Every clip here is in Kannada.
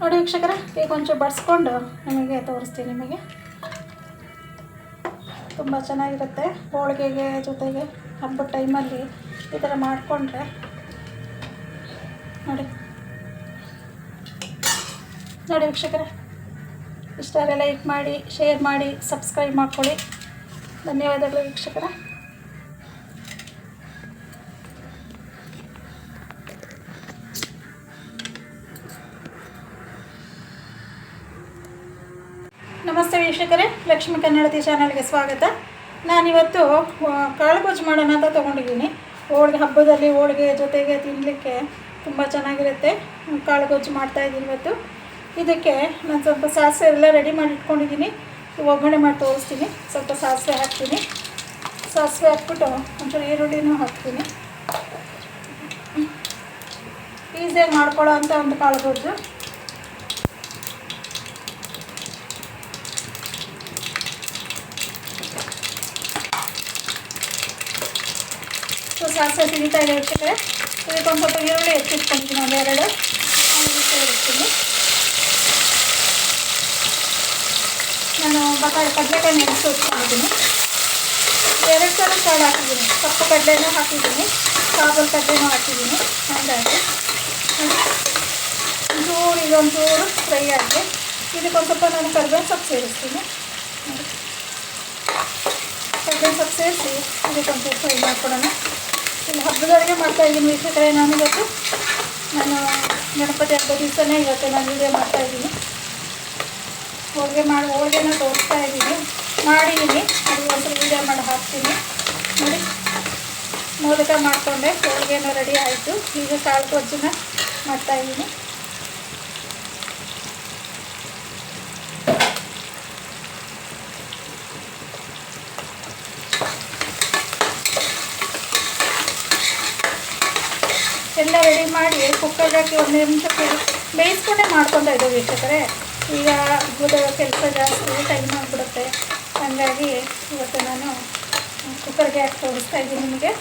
ನೋಡಿ ವೀಕ್ಷಕರ, ಈಗ ಒಂಚೂರು ಬಡಿಸ್ಕೊಂಡು ನಿಮಗೆ ತೋರಿಸ್ತೀನಿ ನಿಮಗೆ. ತುಂಬ ಚೆನ್ನಾಗಿರುತ್ತೆ ಹೋಳಿಗೆಗೆ ಜೊತೆಗೆ ಹಬ್ಬದ ಟೈಮಲ್ಲಿ ಈ ಥರ ಮಾಡಿಕೊಂಡ್ರೆ. ನೋಡಿ. ನೋಡಿ ವೀಕ್ಷಕರೇ, ಇಷ್ಟ ಲೈಕ್ ಮಾಡಿ ಶೇರ್ ಮಾಡಿ ಸಬ್ಸ್ಕ್ರೈಬ್ ಮಾಡಿಕೊಳ್ಳಿ. ಧನ್ಯವಾದಗಳು ವೀಕ್ಷಕರ. ವೀಕ್ಷಕರೇ, ಲಕ್ಷ್ಮೀ ಕನ್ನಡತಿ ಚಾನಲ್ಗೆ ಸ್ವಾಗತ. ನಾನಿವತ್ತು ಕಾಳು ಗೊಜ್ಜು ಮಾಡೋಣ ಅಂತ ತೊಗೊಂಡಿದ್ದೀನಿ. ಹೋಳಿಗೆ ಹಬ್ಬದಲ್ಲಿ ಹೋಳಿಗೆ ಜೊತೆಗೆ ತಿನ್ನಲಿಕ್ಕೆ ತುಂಬ ಚೆನ್ನಾಗಿರುತ್ತೆ. ಕಾಳು ಗೊಜ್ಜು ಮಾಡ್ತಾಯಿದ್ದೀನಿ ಇವತ್ತು. ಇದಕ್ಕೆ ನಾನು ಸ್ವಲ್ಪ ಸಾಸಿವೆ ಎಲ್ಲ ರೆಡಿ ಮಾಡಿ ಇಟ್ಕೊಂಡಿದ್ದೀನಿ. ಒಗ್ಗರಣೆ ಮಾಡಿ ತೋರಿಸ್ತೀನಿ. ಸ್ವಲ್ಪ ಸಾಸಿವೆ ಹಾಕ್ತೀನಿ. ಸಾಸಿವೆ ಹಾಕ್ಬಿಟ್ಟು ಒಂಚೂರು ಈರುಳ್ಳಿನೂ ಹಾಕ್ತೀನಿ. ಈಸಿಯಾಗಿ ಮಾಡ್ಕೊಳ್ಳೋ ಅಂಥ ಒಂದು ಕಾಳು ಗೊಜ್ಜು ಸೊ ಸಾಸಿವೆ ಸಿಗ್ತಾ ಇದೆ ವೀಕ್ಷಕರೆ. ಇದಕ್ಕೆ ಒಂದು ಸ್ವಲ್ಪ ಈರುಳ್ಳಿ ಹೆಚ್ಚಿಟ್ಕೊಳ್ತೀನಿ ಒಂದು ಎರಡು. ಇಡ್ತೀನಿ ನಾನು ಬಟಾಣಿ, ಕಡಲೆಕಾಯಿ ನೆನೆಸಿ ಇಟ್ಕೊಂಡಿದ್ದೀನಿ ಎರಡು ಥರ ಕಾಳು ಹಾಕಿದ್ದೀನಿ. ಕಪ್ಪು ಕಡಲೆನೂ ಹಾಕಿದ್ದೀನಿ. ಕಾಬಲ್ ಕಡಲೆನೂ ಹಾಕಿದ್ದೀನಿ. ಹಾಗಾಗಿ ಒಂಚೂರು, ಇದೊಂಚೂರು ಫ್ರೈ ಆಗಿ ಇದಕ್ಕೊಂದು ಸ್ವಲ್ಪ ನಾನು ಕರಿಬೇವು ಸೊಪ್ಪು ಸೇರಿಸ್ತೀನಿ. ಕಡಲೆ ಸೊಪ್ಪು ಸೇರಿಸಿ ಇದಕ್ಕೊಂಚೂರು ಫ್ರೈ ಮಾಡ್ಕೊಡೋಣ. ಇಲ್ಲಿ ಮಾಡ್ತಾ ಇದ್ದೀನಿ ವೀಕ್ಷಕರೇ, ನಾನು ಇವತ್ತು ನಾನು ಗಣಪತಿ ಹಬ್ಬದ ದಿವಸನೇ ಇವತ್ತು ನಾನು ವೀಡಿಯೋ ಮಾಡ್ತಾಯಿದ್ದೀನಿ ಹೋಳಿಗೆ ಮಾಡಿ ಹೋಳಿಗೆನ ತೋರಿಸ್ತಾ ಇದ್ದೀನಿ. ಮಾಡಿದ್ದೀನಿ. ಅದು ಒಂದು ವೀಡಿಯೋ ಮಾಡಿ ಹಾಕ್ತೀನಿ. ನೋಡಿ. ಮೋದಕ ಮಾಡಿಕೊಂಡೆ. ಹೋಳಿಗೆನೂ ರೆಡಿ ಆಯಿತು. ಈಗ ಕಾಳು ಮಾಡ್ತಾ ಮಾಡ್ತಾಯಿದ್ದೀನಿ ರೆಡಿ ಮಾಡಿ ಕುಕ್ಕರ್ಗೆ ಹಾಕಿ ಒಂದು ನಿಮಿಷಕ್ಕೆ ಬೇಯಿಸ್ಕೊಂಡೇ ಮಾಡ್ಕೊತಾ ಇದ್ದೀವಿ ವೀಕ್ಷಕರೇ. ಈಗ ಹಬ್ಬದ ಕೆಲಸ ಜಾಸ್ತಿ ಟೈಮ್ ಆಗಿಬಿಡುತ್ತೆ. ಹಾಗಾಗಿ ಇವತ್ತು ನಾನು ಕುಕ್ಕರ್ಗೆ ಹಾಕಿ ತೋರಿಸ್ತಾ ಇದ್ದೀನಿ ನಿಮಗೆ.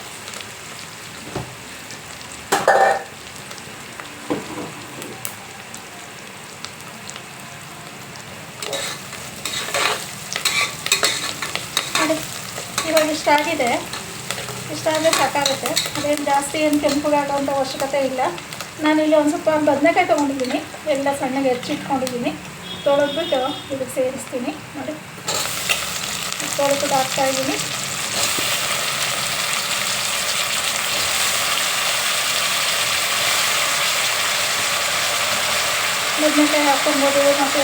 ನೋಡಿ, ಇವಾಗ ಇಷ್ಟಾಗಿದೆ ಇಷ್ಟಾದರೆ ಸಾಕಾಗುತ್ತೆ. ಅದೇನು ಜಾಸ್ತಿ ಏನು ಕೆಂಪುಗಾಗುವಂಥ ಅವಶ್ಯಕತೆ ಇಲ್ಲ. ನಾನಿಲ್ಲಿ ಒಂದು ಸ್ವಲ್ಪ ಬದನೆಕಾಯಿ ತೊಗೊಂಡಿದ್ದೀನಿ. ಎಲ್ಲ ಸಣ್ಣಗೆ ಹೆಚ್ಚಿಟ್ಕೊಂಡಿದ್ದೀನಿ ತೊಳೆದ್ಬಿಟ್ಟು ಇದಕ್ಕೆ ಸೇರಿಸ್ತೀನಿ. ನೋಡಿ. ತೊಳೆದ್ಬಿಟ್ಟು ಹಾಕ್ತಾಯಿದ್ದೀನಿ ಬದನೆಕಾಯಿ ಹಾಕ್ಕೊಬೋದು, ಮತ್ತು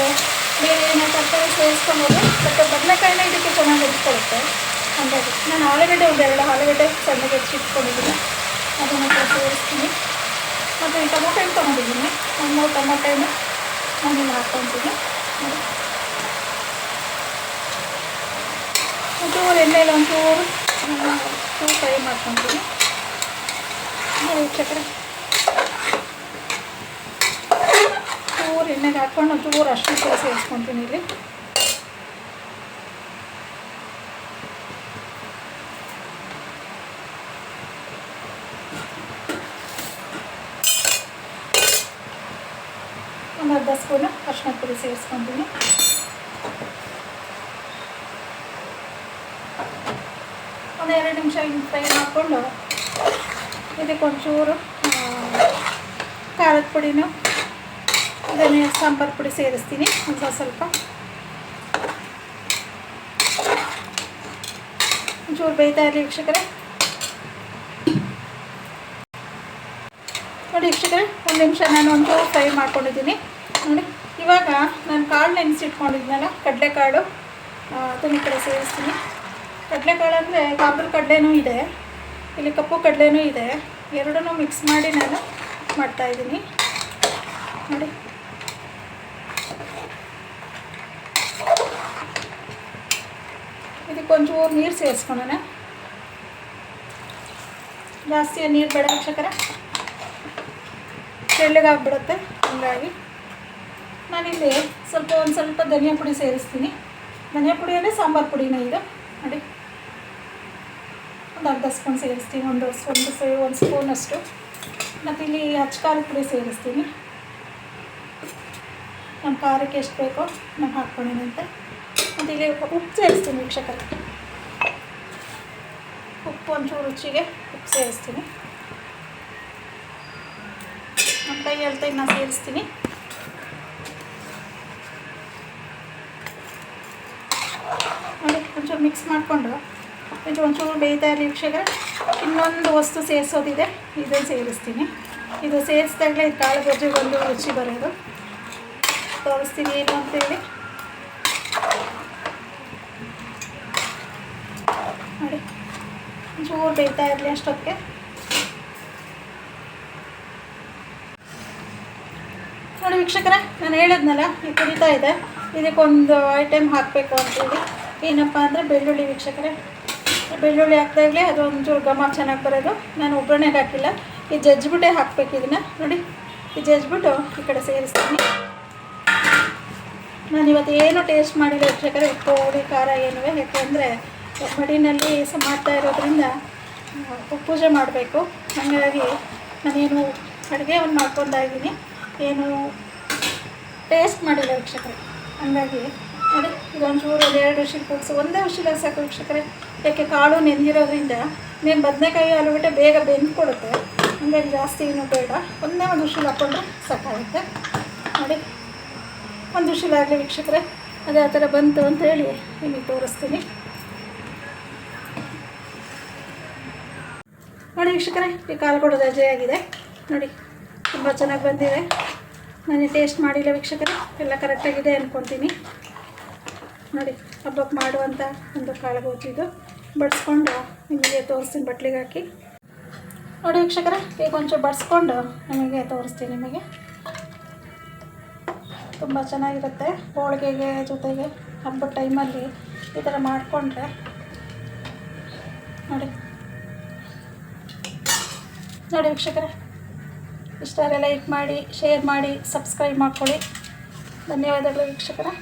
ಬೇರೆ ಏನೋ ತರಕಾರಿ ಸೇರಿಸ್ಕೊಬೋದು, ಮತ್ತು ಬದನೆಕಾಯಿನ ಇದಕ್ಕೆ ಚೆನ್ನಾಗಿ ಇಟ್ಕೊಳುತ್ತೆ ಹಾಗಾಗಿ ನಾನು ಆಲೂಗಡ್ಡೆ ಒಂದೆರಡು ಆಲೂಗಡ್ಡೆ ಸಣ್ಣಗೆ ಹೆಚ್ಚಿಟ್ಕೊಂಡಿದ್ದೀನಿ ಅದನ್ನು ಸೇರಿಸ್ತೀನಿ. ಮತ್ತು ಈ ಟೊಮೊಟೊ ಹಣ್ಣು ತೊಗೊಂಡಿದ್ದೀನಿ? ಒಂದು ಮೂರು ಟೊಮೊಟೊ ಹಣ್ಣು ನಾನು ಹಾಕ್ಕೊತೀನಿ. ಒಂಚೂರು ಎಣ್ಣೆಯಲ್ಲಿ ಒಂಚೂರು ಚೂರು ಫ್ರೈ ಮಾಡ್ಕೊತೀನಿ ಚಕ್ರೆ. ಚೂರು ಎಣ್ಣೆಗೆ ಹಾಕ್ಕೊಂಡು ಒಂಚೂರು ಅಷ್ಟು ಸೇರಿಸ್ಕೊತೀನಿ ಇಲ್ಲಿ. ಅರ್ಧ ಸ್ಪೂನು ಅರ್ಶಿನ ಪುಡಿ ಸೇರಿಸ್ಕೊತೀನಿ ಒಂದು ಎರಡು ನಿಮಿಷ ಹಿಂಗೆ ಫ್ರೈ ಮಾಡಿಕೊಂಡು, ಇದಕ್ಕೆ ಒಂಚೂರು ಖಾರದ ಪುಡಿನೂ ಧನಿಯಾ ಸಾಂಬಾರು ಪುಡಿ ಸೇರಿಸ್ತೀನಿ ಒಂದು ಸ್ವಲ್ಪ. ಒಂಚೂರು ಬೇಯ್ತಾ ಇರಲಿ ವೀಕ್ಷಕರೇ. ನೋಡಿ ವೀಕ್ಷಕರೇ, ಒಂದು ನಿಮಿಷ ನಾನು ಒಂಚೂರು ಫ್ರೈ ಮಾಡ್ಕೊಂಡಿದ್ದೀನಿ. ನೋಡಿ, ಇವಾಗ ನಾನು ಕಾಳು ನೆನೆಸಿಟ್ಕೊಂಡಿದ್ನಲ್ಲ ಕಡಲೆಕಾಳು ಈ ಕಡೆ ಸೇರಿಸ್ತೀನಿ. ಕಡಲೆಕಾಳು ಅಂದರೆ ಕಾಬೂಲ್ ಕಡಲೆನೂ ಇದೆ, ಇಲ್ಲಿ ಕಪ್ಪು ಕಡಲೆನೂ ಇದೆ. ಎರಡನ್ನೂ ಮಿಕ್ಸ್ ಮಾಡಿ ನಾನು ಮಾಡ್ತಾಯಿದ್ದೀನಿ ನೋಡಿ. ಇದಕ್ಕೆ ಒಂಚೂರು ನೀರು ಸೇರಿಸ್ಕೊಳ್ಳೋಣ ಜಾಸ್ತಿ ನೀರು ಬೇಡ ವೀಕ್ಷಕರ. ತೆಳ್ಳಗಾಗ್ಬಿಡುತ್ತೆ, ಹಂಗಾಗಿ. ನಾನಿಲ್ಲಿ ಸ್ವಲ್ಪ ಒಂದು ಸ್ವಲ್ಪ ಧನಿಯಾ ಪುಡಿ ಸೇರಿಸ್ತೀನಿ. ಧನಿಯಾ ಪುಡಿಯಲ್ಲೇ ಸಾಂಬಾರು ಪುಡಿನ ಇದು. ನೋಡಿ. ಒಂದು ಅರ್ಧ ಸ್ಪೂನ್ ಸೇರಿಸ್ತೀನಿ. ಒಂದು ಒಂದು ಸೇ ಒಂದು ಸ್ಪೂನಷ್ಟು ಮತ್ತು ಇಲ್ಲಿ ಅಚ್ಕಾರದ ಪುಡಿ ಸೇರಿಸ್ತೀನಿ. ನಮ್ಮ ಖಾರಕ್ಕೆ ಎಷ್ಟು ಬೇಕೋ ನಾನು ಹಾಕ್ಕೊಂಡಿನಂತೆ ಮತ್ತು ಇಲ್ಲಿ ಉಪ್ಪು ಸೇರಿಸ್ತೀನಿ ವೀಕ್ಷಕರು. ಉಪ್ಪು ಒಂಚೂರು ರುಚಿಗೆ ಉಪ್ಪು ಸೇರಿಸ್ತೀನಿ. ನಮ್ಮ ಕೈ ಹೇಳ್ತಾ ನಾನು ಸೇರಿಸ್ತೀನಿ ನೋಡಿ ಒಂಚೂರು ಮಿಕ್ಸ್ ಮಾಡಿಕೊಂಡು ಇದು ಒಂಚೂರು ಬೇಯ್ತಾ ಇರಲಿ ವೀಕ್ಷಕರೇ. ಇನ್ನೊಂದು ವಸ್ತು ಸೇರಿಸೋದಿದೆ. ಇದನ್ನು ಸೇರಿಸ್ತೀನಿ. ಇದು ಸೇರಿಸಿದಾಗಲೇ ಇದು ಕಾಳು ಗೊಜ್ಜಿಗೆ ಒಂದು ರುಚಿ ಬರೋದು. ತೋರಿಸ್ತೀನಿ ಏನು ಅಂತೇಳಿ. ನೋಡಿ. ಒಂಚೂರು ಬೇಯ್ತಾ ಇರಲಿ ಅಷ್ಟೊತ್ತಿಗೆ. ನೋಡಿ ವೀಕ್ಷಕರೇ, ನಾನು ಹೇಳಿದ್ನಲ್ಲ, ಇದು ಕುಡಿತಾ ಇದೆ. ಇದಕ್ಕೊಂದು ಐಟಮ್ ಹಾಕಬೇಕು ಅಂತೇಳಿ. ಏನಪ್ಪ ಅಂದರೆ ಬೆಳ್ಳುಳ್ಳಿ ವೀಕ್ಷಕರೇ. ಬೆಳ್ಳುಳ್ಳಿ ಹಾಕ್ದಾಗಲೇ ಅದು ಒಂಚೂರು ಘಮ ಚೆನ್ನಾಗಿ ಬರೋದು. ನಾನು ಒಗ್ಗರಣೆಗೆ ಹಾಕಿಲ್ಲ. ಈ ಜಜ್ಬಿಟ್ಟೆ ಹಾಕ್ಬೇಕು ಇದನ್ನು. ನೋಡಿ, ಈ ಜಜ್ಜಿಬಿಟ್ಟು ಈ ಕಡೆ ಸೇರಿಸ್ತೀನಿ. ನಾನು ಇವತ್ತು ಏನು ಟೇಸ್ಟ್ ಮಾಡಿಲ್ಲ ವೀಕ್ಷಕರೆ. ಉಪ್ಪು ಹುಳಿ ಖಾರ ಏನು ಯಾಕೆಂದರೆ ಮಡಿನಲ್ಲಿ ಮಾಡ್ತಾ ಇರೋದ್ರಿಂದ ಪೂಜೆ ಮಾಡಬೇಕು. ಹಾಗಾಗಿ ನಾನೇನು ಅಡುಗೆ ಒಂದು ಮಾಡ್ಕೊಂಡಾಗಿದ್ದೀನಿ. ಏನು ಟೇಸ್ಟ್ ಮಾಡಿಲ್ಲ ವೀಕ್ಷಕರೆ. ಹಾಗಾಗಿ ನೋಡಿ ಒಂಚೂರು ಎರಡು ವಿಷಲ್ ಕೂಡಿಸಿ ಒಂದೇ ವಿಷಲ ಸಾಕು ವೀಕ್ಷಕರೇ. ಯಾಕೆ ಕಾಳು ನೆನೆದಿರೋದ್ರಿಂದ ನೀನು ಬದನೆಕಾಯಿ ಆಲೂಗಡ್ಡೆ ಬೇಗ ಬೆಂದ್ಕೊಡುತ್ತೆ ಹಂಗಾಗಿ ಜಾಸ್ತಿ ಏನು ಬೇಡ. ಒಂದೇ ಒಂದು ವಿಷಲ್ ಹಾಕ್ಕೊಂಡ್ರೆ ಸಾಕಾಗುತ್ತೆ. ನೋಡಿ, ಒಂದು ವಿಷಲ್ ಆಗಲಿ ವೀಕ್ಷಕರೇ. ಅದೇ ಆ ಥರ ಬಂತು ಅಂತೇಳಿ ನಿಮಗೆ ತೋರಿಸ್ತೀನಿ. ನೋಡಿ ವೀಕ್ಷಕರೇ, ಈ ಕಾಲು ಕೊಡೋದು ರಜೆ ಆಗಿದೆ. ನೋಡಿ, ತುಂಬ ಚೆನ್ನಾಗಿ ಬಂದಿದೆ. ನಾನು ಟೇಸ್ಟ್ ಮಾಡಿಲ್ಲ ವೀಕ್ಷಕರೇ. ಎಲ್ಲ ಕರೆಕ್ಟಾಗಿದೆ ಅಂದ್ಕೊತೀನಿ ನೋಡಿ ಹಬ್ಬಕ್ಕೆ ಮಾಡುವಂಥ ಒಂದು ಕಾಳು ಇದು. ಬಡಿಸ್ಕೊಂಡು ನಿಮಗೆ ತೋರಿಸ್ತೀನಿ ಬಟ್ಲಿಗೆ ಹಾಕಿ. ನೋಡಿ ವೀಕ್ಷಕರ, ಈಗ ಒಂಚೂರು ಬಡಿಸ್ಕೊಂಡು ನಿಮಗೆ ತೋರಿಸ್ತೀನಿ ನಿಮಗೆ. ತುಂಬ ಚೆನ್ನಾಗಿರುತ್ತೆ ಹೋಳಿಗೆಗೆ ಜೊತೆಗೆ ಹಬ್ಬದ ಟೈಮಲ್ಲಿ ಈ ಥರ ಮಾಡಿಕೊಂಡ್ರೆ. ನೋಡಿ. ನೋಡಿ ವೀಕ್ಷಕರೇ, ಇಷ್ಟ ಲೈಕ್ ಮಾಡಿ ಶೇರ್ ಮಾಡಿ ಸಬ್ಸ್ಕ್ರೈಬ್ ಮಾಡ್ಕೊಳ್ಳಿ. ಧನ್ಯವಾದಗಳು ವೀಕ್ಷಕರೇ.